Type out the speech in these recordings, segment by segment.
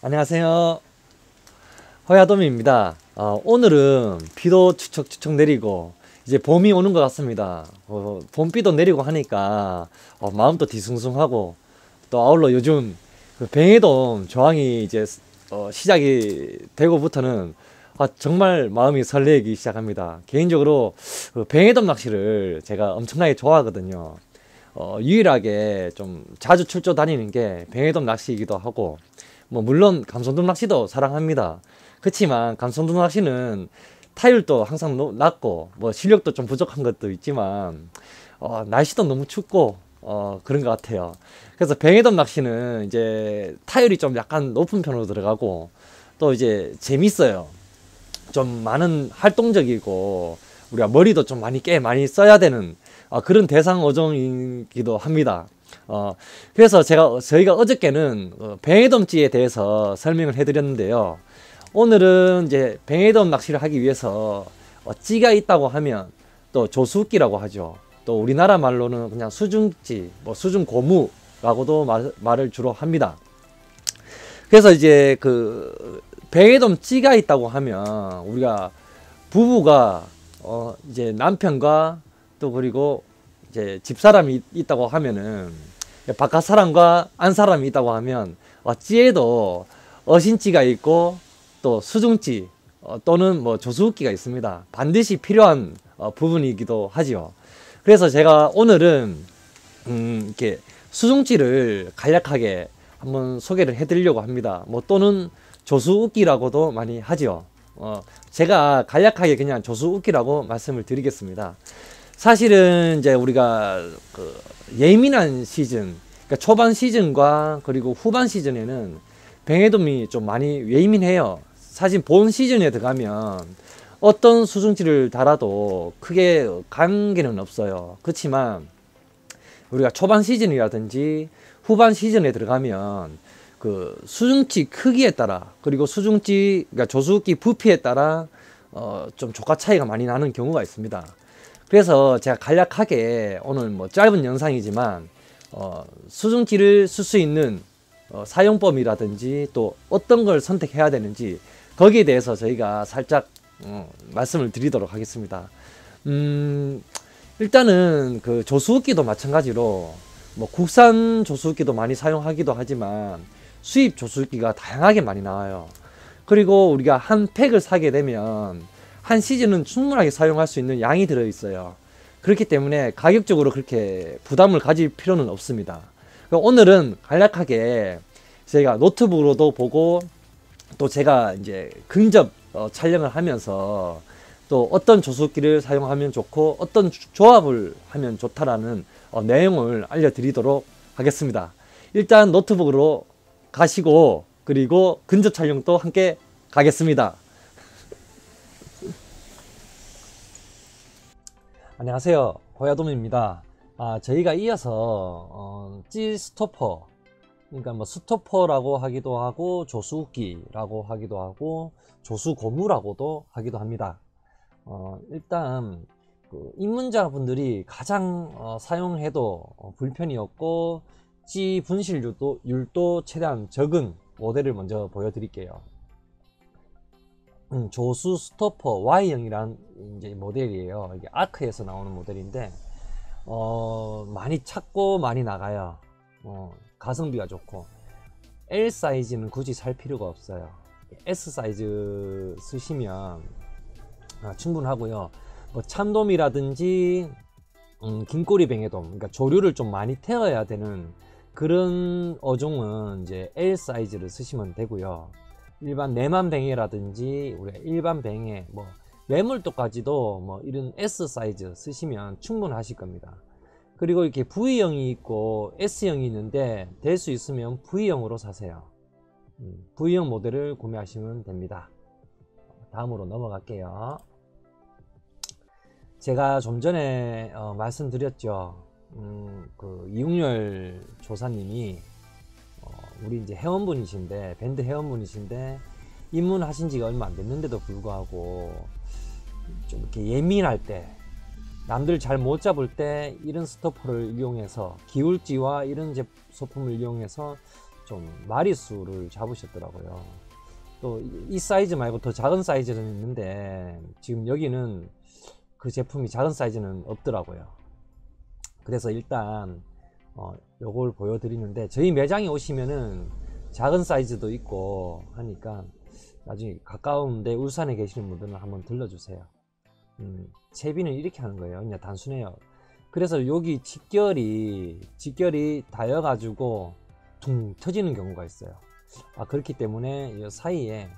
안녕하세요. 허야돔입니다. 어, 오늘은 비도 추척추척 내리고 이제 봄이 오는 것 같습니다. 어, 봄비도 내리고 하니까 어, 마음도 뒤숭숭하고 또 아울러 요즘 그 뱅에돔 조항이 이제 어, 시작이 되고부터는 아, 정말 마음이 설레기 시작합니다. 개인적으로 그 뱅에돔 낚시를 제가 엄청나게 좋아하거든요. 어, 유일하게 좀 자주 출조 다니는 게 뱅에돔 낚시이기도 하고 뭐 물론 감성돔 낚시도 사랑합니다. 그렇지만 감성돔 낚시는 타율도 항상 노, 낮고 뭐 실력도 좀 부족한 것도 있지만 어, 날씨도 너무 춥고 어, 그런 것 같아요. 그래서 뱅에돔 낚시는 이제 타율이 좀 약간 높은 편으로 들어가고 또 이제 재밌어요. 좀 많은 활동적이고 우리가 머리도 좀 많이 꽤 많이 써야 되는 어, 그런 대상 어종이기도 합니다. 어, 그래서 제가, 저희가 어저께는 어, 뱅에돔찌에 대해서 설명을 해드렸는데요. 오늘은 이제 뱅에돔 낚시를 하기 위해서 어, 찌가 있다고 하면 또 조수끼라고 하죠. 또 우리나라 말로는 그냥 수중찌, 뭐 수중고무라고도 말, 말을 주로 합니다. 그래서 이제 그 뱅에돔 찌가 있다고 하면 우리가 부부가 어 이제 남편과 또 그리고 이제 집사람이 있다고 하면은 바깥 사람과 안 사람이 있다고 하면 어 찌에도 어신지가 있고 또 수중지 어, 또는 뭐 조수기가 있습니다. 반드시 필요한 어, 부분이기도 하지요. 그래서 제가 오늘은 음, 이렇게 수중지를 간략하게 한번 소개를 해드리려고 합니다. 뭐 또는 조수웃기라고도 많이 하지요. 어, 제가 간략하게 그냥 조수웃기라고 말씀을 드리겠습니다. 사실은 이제 우리가 그 예민한 시즌, 그러니까 초반 시즌과 그리고 후반 시즌에는 뱅에돔이 좀 많이 예민해요. 사실 본 시즌에 들어가면 어떤 수중지를 달아도 크게 관계는 없어요. 그렇지만 우리가 초반 시즌이라든지 후반 시즌에 들어가면 그 수중지 크기에 따라 그리고 수중지 그러니까 조수기 부피에 따라 어 좀 조가 차이가 많이 나는 경우가 있습니다. 그래서 제가 간략하게 오늘 뭐 짧은 영상이지만 어, 수증기를 쓸 수 있는 어, 사용법이라든지 또 어떤 걸 선택해야 되는지 거기에 대해서 저희가 살짝 어, 말씀을 드리도록 하겠습니다. 음, 일단은 그 조수기도 마찬가지로 뭐 국산 조수기도 많이 사용하기도 하지만 수입 조수기가 다양하게 많이 나와요. 그리고 우리가 한 팩을 사게 되면 한 시즌은 충분하게 사용할 수 있는 양이 들어 있어요. 그렇기 때문에 가격적으로 그렇게 부담을 가질 필요는 없습니다. 오늘은 간략하게 제가 노트북으로도 보고 또 제가 이제 근접 어, 촬영을 하면서 또 어떤 조수기를 사용하면 좋고 어떤 조합을 하면 좋다라는 어, 내용을 알려드리도록 하겠습니다. 일단 노트북으로 가시고 그리고 근접 촬영도 함께 가겠습니다. 안녕하세요 고야돔입니다 아, 저희가 이어서 어, 찌 스토퍼 그러니까 뭐 스토퍼라고 하기도 하고 조수기라고 하기도 하고 조수고무라고도 하기도 합니다 어, 일단 그 입문자분들이 가장 어, 사용해도 어, 불편이 없고 찌 분실률도 율도 최대한 적은 모델을 먼저 보여드릴게요 음, 조수 스토퍼 Y형이란 이제 모델이에요. 이게 아크에서 나오는 모델인데 어, 많이 찾고 많이 나가요. 어, 가성비가 좋고 L 사이즈는 굳이 살 필요가 없어요. S 사이즈 쓰시면 아, 충분하고요. 뭐 참돔이라든지 음, 긴꼬리 뱅에돔, 그러니까 조류를 좀 많이 태워야 되는 그런 어종은 이제 L 사이즈를 쓰시면 되고요. 일반 내만 뱅에라든지 우리 일반 뱅에 뭐 매물도까지도 뭐 이런 S 사이즈 쓰시면 충분하실 겁니다. 그리고 이렇게 V형이 있고 S형이 있는데 될 수 있으면 V형으로 사세요. 음, V형 모델을 구매하시면 됩니다. 다음으로 넘어갈게요. 제가 좀 전에 어, 말씀드렸죠. 음, 그 이웅열 조사님이 어, 우리 이제 회원분이신데 밴드 회원분이신데 입문하신 지가 얼마 안 됐는데도 불구하고 좀 이렇게 예민할 때 남들 잘 못 잡을 때 이런 스토퍼를 이용해서 기울지와 이런 제 소품을 이용해서 좀 마리수를 잡으셨더라고요. 또 이 사이즈 말고 더 작은 사이즈는 있는데 지금 여기는 그 제품이 작은 사이즈는 없더라고요. 그래서 일단 어, 요걸 보여드리는데 저희 매장에 오시면은 작은 사이즈도 있고 하니까 나중에 가까운데 울산에 계시는 분들은 한번 들러주세요. 음, 채비는 이렇게 하는 거예요. 그냥 단순해요. 그래서 여기 직결이 직결이 닿여 가지고 퉁 터지는 경우가 있어요. 아 그렇기 때문에 이 사이에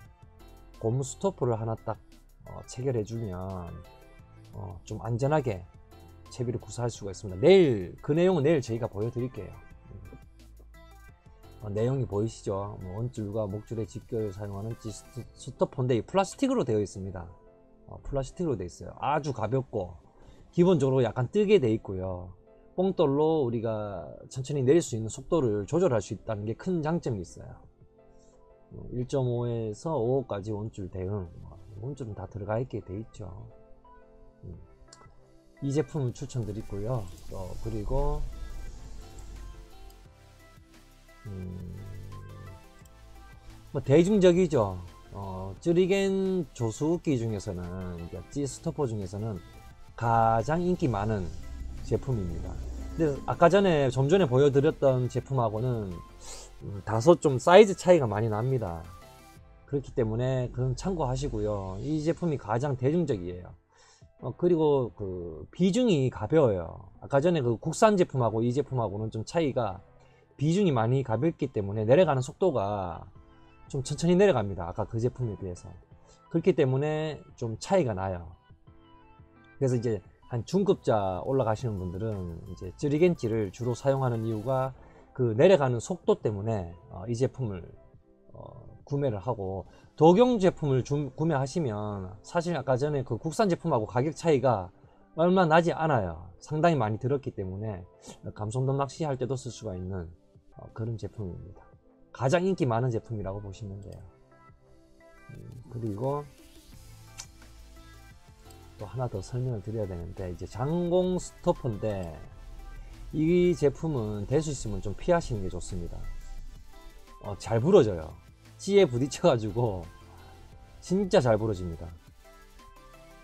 고무 스토퍼를 하나 딱 어, 체결해 주면 어, 좀 안전하게 채비를 구사할 수가 있습니다. 내일 그 내용은 내일 저희가 보여드릴게요. 어, 내용이 보이시죠? 뭐 원줄과 목줄의 직결을 사용하는 스토퍼인데 플라스틱으로 되어 있습니다. 어, 플라스틱으로 되어 있어요. 아주 가볍고 기본적으로 약간 뜨게 되어 있고요. 뽕돌로 우리가 천천히 내릴 수 있는 속도를 조절할 수 있다는 게 큰 장점이 있어요. 1.5에서 뭐 5까지 원줄 대응 뭐 원줄은 다 들어가 있게 돼 있죠. 음. 이 제품을 추천드리고요. 어, 그리고 음, 뭐 대중적이죠. 어, 쯔리겐 조수기 중에서는 찌 스토퍼 중에서는 가장 인기 많은 제품입니다. 근데 아까 전에 좀 전에 보여드렸던 제품하고는 음, 다소 좀 사이즈 차이가 많이 납니다. 그렇기 때문에 그건 참고하시고요. 이 제품이 가장 대중적이에요. 어, 그리고 그 비중이 가벼워요. 아까 전에 그 국산 제품하고 이 제품하고는 좀 차이가 비중이 많이 가볍기 때문에 내려가는 속도가 좀 천천히 내려갑니다. 아까 그 제품에 비해서. 그렇기 때문에 좀 차이가 나요. 그래서 이제 한 중급자 올라가시는 분들은 이제 쯔리겐치를 주로 사용하는 이유가 그 내려가는 속도 때문에 어, 이 제품을 어, 구매를 하고 독용 제품을 주, 구매하시면 사실 아까 전에 그 국산 제품하고 가격 차이가 얼마 나지 않아요. 상당히 많이 들었기 때문에 감성돔 낚시할 때도 쓸 수가 있는 어, 그런 제품입니다. 가장 인기 많은 제품이라고 보시면 돼요. 음, 그리고 또 하나 더 설명을 드려야 되는데 이제 장공 스토퍼인데 이 제품은 될 수 있으면 좀 피하시는 게 좋습니다. 어, 잘 부러져요. 찌에 부딪혀가지고 진짜 잘 부러집니다.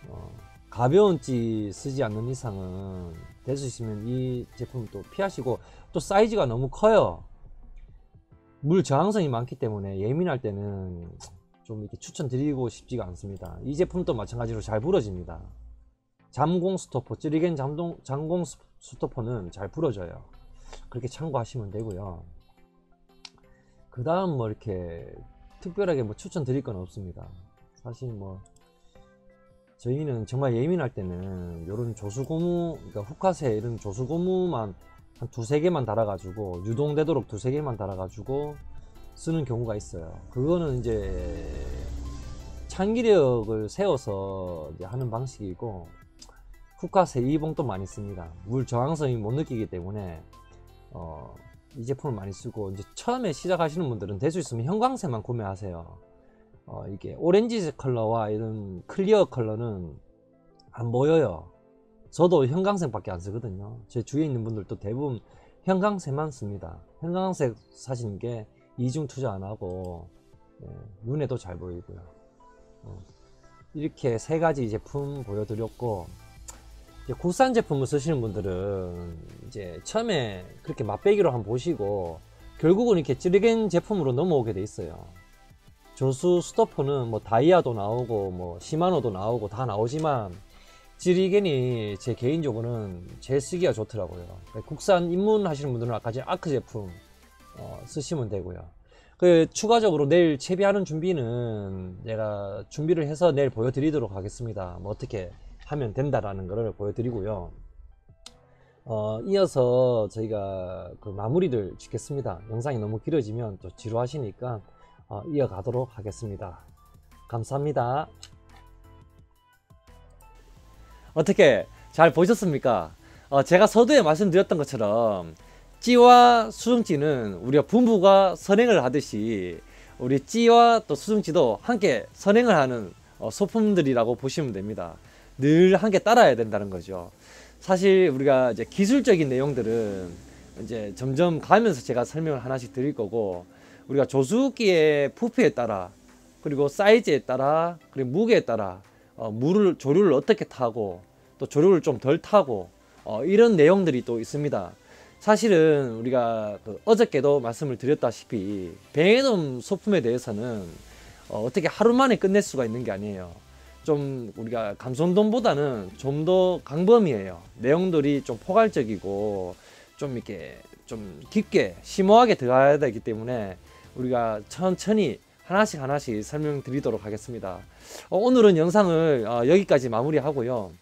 어, 가벼운 찌 쓰지 않는 이상은 될 수 있으면 이 제품 또 피하시고 또 사이즈가 너무 커요. 물 저항성이 많기 때문에 예민할 때는 좀 이렇게 추천드리고 싶지가 않습니다. 이 제품도 마찬가지로 잘 부러집니다. 잠공 스토퍼, 찌리겐 잠동, 잠공 스토퍼는 잘 부러져요. 그렇게 참고하시면 되고요. 그 다음 뭐 이렇게 특별하게 뭐 추천드릴 건 없습니다. 사실 뭐 저희는 정말 예민할 때는 이런 조수고무, 그러니까 후카세 이런 조수고무만 한 두세 개만 달아가지고 유동되도록 두세 개만 달아가지고 쓰는 경우가 있어요. 그거는 이제 창기력을 세워서 하는 방식이고 후카세 이봉도 많이 씁니다. 물 저항성이 못 느끼기 때문에 어, 이 제품을 많이 쓰고 이제 처음에 시작하시는 분들은 될수 있으면 형광색만 구매하세요. 어, 이게 오렌지 컬러와 이런 클리어 컬러는 안 보여요. 저도 형광색밖에 안 쓰거든요. 제 주위에 있는 분들도 대부분 형광색만 씁니다. 형광색 사시는 게 이중 투자 안 하고 예, 눈에도 잘 보이고요. 어, 이렇게 세 가지 제품 보여드렸고 국산 제품을 쓰시는 분들은 이제 처음에 그렇게 맛배기로 한번 보시고 결국은 이렇게 찌르겐 제품으로 넘어오게 돼 있어요. 조수 스토퍼는 뭐 다이아도 나오고 뭐 시마노도 나오고 다 나오지만 지리겐이 제 개인적으로는 제 쓰기가 좋더라고요. 국산 입문하시는 분들은 아까 제 아크 제품 어, 쓰시면 되고요. 그 추가적으로 내일 채비하는 준비는 제가 준비를 해서 내일 보여드리도록 하겠습니다. 뭐 어떻게 하면 된다라는 것을 보여드리고요. 어, 이어서 저희가 그 마무리를 짓겠습니다. 영상이 너무 길어지면 또 지루하시니까 어, 이어가도록 하겠습니다. 감사합니다. 어떻게 잘 보셨습니까? 어, 제가 서두에 말씀드렸던 것처럼 찌와 수증찌는 우리가 분부가 선행을 하듯이 우리 찌와 또 수증찌도 함께 선행을 하는 어, 소품들이라고 보시면 됩니다. 늘 함께 따라야 된다는 거죠. 사실 우리가 이제 기술적인 내용들은 이제 점점 가면서 제가 설명을 하나씩 드릴 거고 우리가 조수기의 부피에 따라 그리고 사이즈에 따라 그리고 무게에 따라 어, 물을 조류를 어떻게 타고 또 조류를 좀 덜 타고 어, 이런 내용들이 또 있습니다. 사실은 우리가 그 어저께도 말씀을 드렸다시피 뱅에돔 소품에 대해서는 어, 어떻게 하루 만에 끝낼 수가 있는 게 아니에요. 좀 우리가 감손돔보다는 좀 더 강범위해요. 내용들이 좀 포괄적이고 좀 이렇게 좀 깊게 심오하게 들어가야 되기 때문에 우리가 천천히 하나씩 하나씩 설명드리도록 하겠습니다. 어, 오늘은 영상을 어, 여기까지 마무리하고요.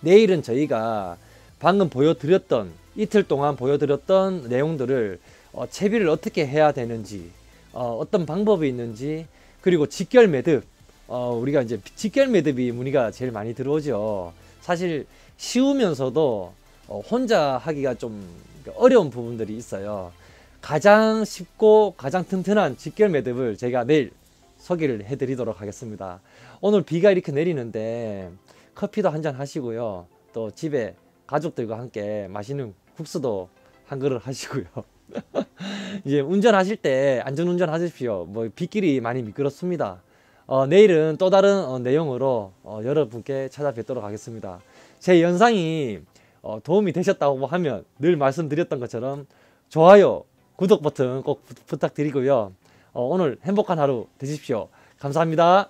내일은 저희가 방금 보여드렸던 이틀 동안 보여드렸던 내용들을 어, 채비를 어떻게 해야 되는지 어, 떤 방법이 있는지 그리고 직결 매듭 어, 우리가 이제 직결 매듭이 문의가 제일 많이 들어오죠. 사실 쉬우면서도 어, 혼자 하기가 좀 어려운 부분들이 있어요. 가장 쉽고 가장 튼튼한 직결 매듭을 제가 내일 소개를 해드리도록 하겠습니다. 오늘 비가 이렇게 내리는데 커피도 한 잔 하시고요. 또 집에 가족들과 함께 맛있는 국수도 한 그릇 하시고요. 이제 운전하실 때 안전운전 하십시오. 뭐 빗길이 많이 미끄럽습니다. 어, 내일은 또 다른 어, 내용으로 어, 여러분께 찾아뵙도록 하겠습니다. 제 영상이 어, 도움이 되셨다고 하면 늘 말씀드렸던 것처럼 좋아요, 구독 버튼 꼭 부, 탁드리고요 어, 오늘 행복한 하루 되십시오. 감사합니다.